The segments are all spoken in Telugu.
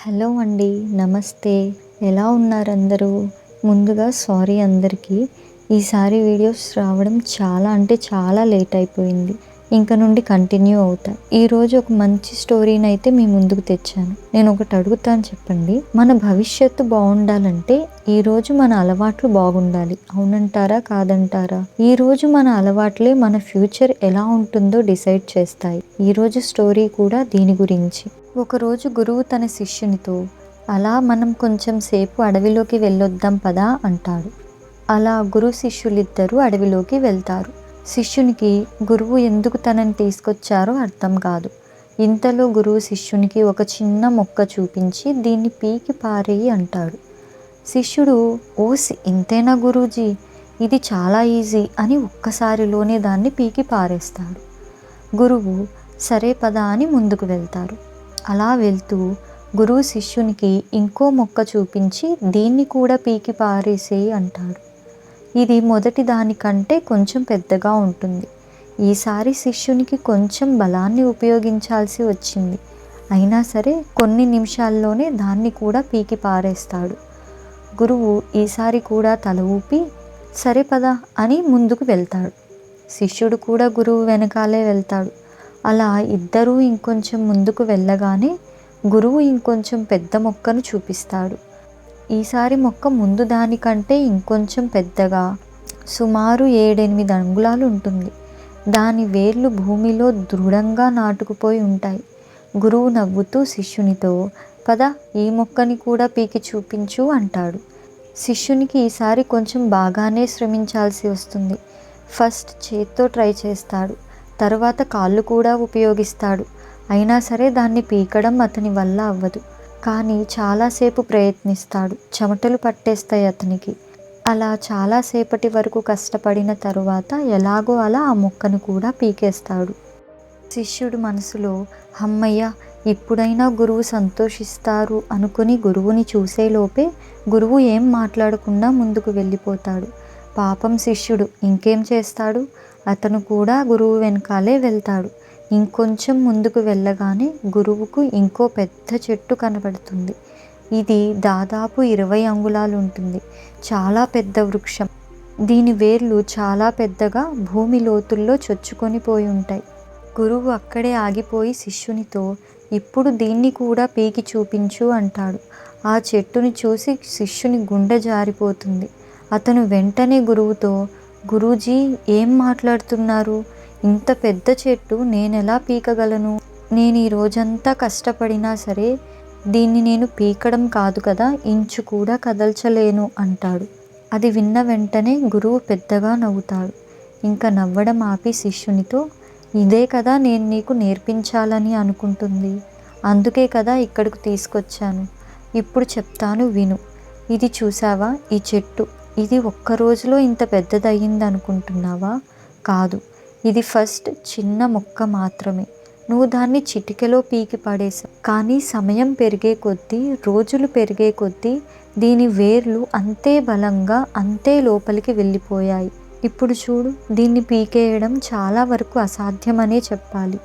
హలో అండి నమస్తే. ఎలా ఉన్నారు అందరూ? ముందుగా సారీ అందరికీ. ఈసారి వీడియోస్ రావడం చాలా అంటే చాలా లేట్ అయిపోయింది. ఇంక నుండి కంటిన్యూ అవుతాయి ఈరోజు ఒక మంచి స్టోరీని అయితే మీ ముందుకు తెచ్చాను. నేను ఒకటి అడుగుతాను చెప్పండి. మన భవిష్యత్తు బాగుండాలంటే ఈరోజు మన అలవాట్లు బాగుండాలి. అవునంటారా? కాదంటారా? ఈరోజు మన అలవాట్లే మన ఫ్యూచర్ ఎలా ఉంటుందో డిసైడ్ చేస్తాయి. ఈ రోజు స్టోరీ కూడా దీని గురించి. ఒకరోజు గురువు తన శిష్యునితో అలా మనం కొంచెం సేపు అడవిలోకి వెళ్ళొద్దాం పదా అంటాడు. అలా గురు శిష్యులిద్దరూ అడవిలోకి వెళ్తారు. శిష్యునికి గురువు ఎందుకు తనని తీసుకొచ్చారో అర్థం కాదు. ఇంతలో గురువు శిష్యునికి ఒక చిన్న మొక్క చూపించి దీన్ని పీకి పారేయి అంటాడు. శిష్యుడు ఓసి ఇంతేనా గురూజీ? ఇది చాలా ఈజీ అని ఒక్కసారిలోనే దాన్ని పీకి పారేస్తాడు. గురువు సరే పద అని ముందుకు వెళ్తారు. అలా వెళ్తూ గురువు శిష్యునికి ఇంకో మొక్క చూపించి దీన్ని కూడా పీకి పారేసేయి అంటాడు. ఇది మొదటి దానికంటే కొంచెం పెద్దగా ఉంటుంది. ఈసారి శిష్యునికి కొంచెం బలాన్ని ఉపయోగించాల్సి వచ్చింది. అయినా సరే కొన్ని నిమిషాల్లోనే దాన్ని కూడా పీకి పారేస్తాడు. గురువు ఈసారి కూడా తల ఊపి సరే పద అని ముందుకు వెళ్తాడు. శిష్యుడు కూడా గురువు వెనకాలే వెళ్తాడు. అలా ఇద్దరూ ఇంకొంచెం ముందుకు వెళ్ళగానే గురువు ఇంకొంచెం పెద్ద మొక్కను చూపిస్తాడు. ఈసారి మొక్క ముందు దానికంటే ఇంకొంచెం పెద్దగా. సుమారు ఏడెనిమిది అంగుళాలు ఉంటుంది. దాని వేర్లు భూమిలో దృఢంగా నాటుకుపోయి ఉంటాయి. గురువు నవ్వుతూ శిష్యునితో పద ఈ మొక్కని కూడా పీకి చూపించు అంటాడు. శిష్యునికి ఈసారి కొంచెం బాగానే శ్రమించాల్సి వస్తుంది. ఫస్ట్ చేత్తో ట్రై చేస్తాడు. తర్వాత కాళ్ళు కూడా ఉపయోగిస్తాడు. అయినా సరే దాన్ని పీకడం అతని వల్ల అవ్వదు. కానీ చాలాసేపు ప్రయత్నిస్తాడు. చెమటలు పట్టేస్తాయి అతనికి. అలా చాలాసేపటి వరకు కష్టపడిన తరువాత ఎలాగో అలా ఆ మొక్కను కూడా పీకేస్తాడు. శిష్యుడు మనసులో అమ్మయ్య ఇప్పుడైనా గురువు సంతోషిస్తారు అనుకుని గురువుని చూసేలోపే గురువు ఏం మాట్లాడకుండా ముందుకు వెళ్ళిపోతాడు. పాపం శిష్యుడు ఇంకేం చేస్తాడు? అతను కూడా గురువు వెనకాలే వెళ్తాడు. ఇంకొంచెం ముందుకు వెళ్ళగానే గురువుకు ఇంకో పెద్ద చెట్టు కనబడుతుంది. ఇది దాదాపు ఇరవై అంగుళాలు ఉంటుంది. చాలా పెద్ద వృక్షం. దీని వేర్లు చాలా పెద్దగా భూమి లోతుల్లో చొచ్చుకొని పోయి ఉంటాయి. గురువు అక్కడే ఆగిపోయి శిష్యునితో ఇప్పుడు దీన్ని కూడా పీకి చూపించు అంటాడు. ఆ చెట్టుని చూసి శిష్యుని గుండె జారిపోతుంది. అతను వెంటనే గురువుతో గురూజీ ఏం మాట్లాడుతున్నారు? ఇంత పెద్ద చెట్టు నేనెలా పీకగలను? నేను ఈ రోజంతా కష్టపడినా సరే దీన్ని నేను పీకడం కాదు కదా ఇంచు కూడా కదల్చలేను అంటాడు. అది విన్న వెంటనే గురువు పెద్దగా నవ్వుతాడు. ఇంకా నవ్వడం ఆపి శిష్యునితో ఇదే కదా నేను నీకు నేర్పించాలని అనుకుంటుంది. అందుకే కదా ఇక్కడికి తీసుకొచ్చాను. ఇప్పుడు చెప్తాను విను. ఇది చూసావా ఈ చెట్టు. ఇది ఒక్క రోజులో ఇంత పెద్దదయ్యింది అనుకుంటున్నావా కాదు. ఇది ఫస్ట్ చిన్న మొక్క మాత్రమే. నువ్వు దాన్ని చిటికెలో పీకి పడేసావు కానీ సమయం పెరిగే కొద్దీ రోజులు పెరిగే కొద్దీ దీని వేర్లు అంతే బలంగా అంతే లోపలికి వెళ్ళిపోయాయి. ఇప్పుడు చూడు దీన్ని పీకేయడం చాలా వరకు అసాధ్యమనే చెప్పాలి.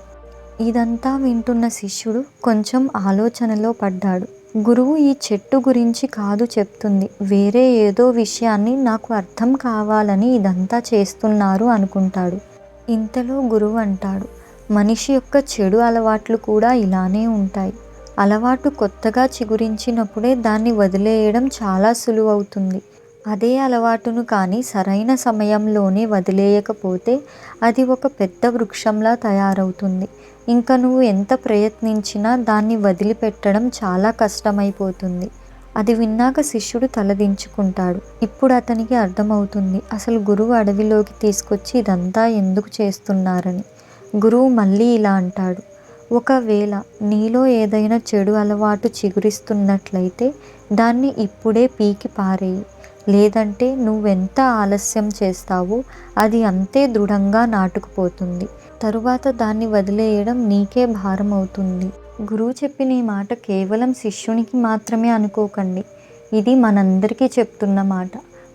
ఇదంతా వింటున్న శిష్యుడు కొంచెం ఆలోచనలో పడ్డాడు. గురువు ఈ చెట్టు గురించి కాదు చెప్తుంది. వేరే ఏదో విషయాన్ని నాకు అర్థం కావాలని ఇదంతా చేస్తున్నారు అనుకుంటాడు. ఇంతలో గురువు అంటాడు మనిషి యొక్క చెడు అలవాట్లు కూడా ఇలానే ఉంటాయి. అలవాటు కొత్తగా చిగురించినప్పుడే దాన్ని వదిలేయడం చాలా సులువవుతుంది. అదే అలవాటును కానీ సరైన సమయంలోనే వదిలేయకపోతే అది ఒక పెద్ద వృక్షంలా తయారవుతుంది. ఇంకా నువ్వు ఎంత ప్రయత్నించినా దాన్ని వదిలిపెట్టడం చాలా కష్టమైపోతుంది. అది విన్నాక శిష్యుడు తలదించుకుంటాడు ఇప్పుడు అతనికి అర్థమవుతుంది అసలు గురువు అడవిలోకి తీసుకొచ్చి ఇదంతా ఎందుకు చేస్తున్నారని. గురువు మళ్ళీ ఇలా అంటాడు ఒకవేళ నీలో ఏదైనా చెడు అలవాటు చిగురిస్తున్నట్లయితే దాన్ని ఇప్పుడే పీకి పారేయి. లేదంటే నువ్వెంత ఆలస్యం చేస్తావో అది అంతే దృఢంగా నాటుకుపోతుంది. తరువాత దాన్ని వదిలేయడం నీకే భారం అవుతుంది గురువు చెప్పిన ఈ మాట కేవలం శిష్యునికి మాత్రమే అనుకోకండి. ఇది మనందరికీ చెప్తున్న మాట.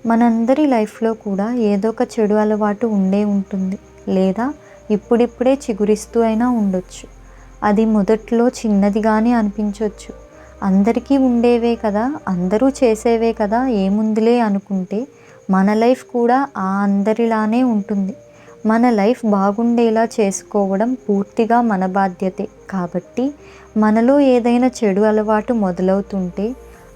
మనందరి లైఫ్లో కూడా ఏదో ఒక చెడు అలవాటు ఉండే ఉంటుంది. లేదా ఇప్పుడిప్పుడే చిగురిస్తూ అయినా ఉండొచ్చు. అది మొదట్లో చిన్నదిగానే అనిపించవచ్చు అందరికీ ఉండేవే కదా అందరూ చేసేవే కదా ఏముందిలే అనుకుంటే మన లైఫ్ కూడా ఆ అందరిలానే ఉంటుంది. మన లైఫ్ బాగుండేలా చేసుకోవడం పూర్తిగా మన బాధ్యతే. కాబట్టి మనలో ఏదైనా చెడు అలవాటు మొదలవుతుంటే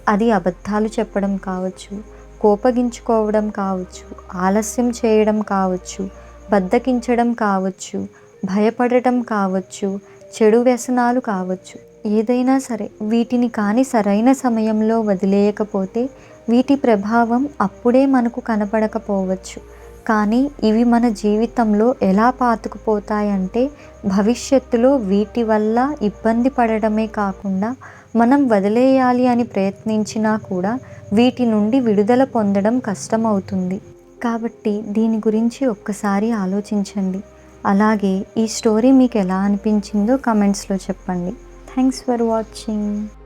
అది అబద్ధాలు చెప్పడం కావచ్చు కోపగించుకోవడం కావచ్చు ఆలస్యం చేయడం కావచ్చు బద్దకించడం కావచ్చు భయపడటం కావచ్చు చెడు వ్యసనాలు కావచ్చు. ఏదైనా సరే వీటిని కానీ సరైన సమయంలో వదిలేయకపోతే వీటి ప్రభావం అప్పుడే మనకు కనపడకపోవచ్చు. కానీ ఇవి మన జీవితంలో ఎలా పాతుకుపోతాయంటే భవిష్యత్తులో వీటి వల్ల ఇబ్బంది పడడమే కాకుండా మనం వదిలేయాలి అని ప్రయత్నించినా కూడా వీటి నుండి విడుదల పొందడం కష్టమవుతుంది. కాబట్టి దీని గురించి ఒక్కసారి ఆలోచించండి. అలాగే ఈ స్టోరీ మీకు ఎలా అనిపించిందో కమెంట్స్లో చెప్పండి. Thanks for watching.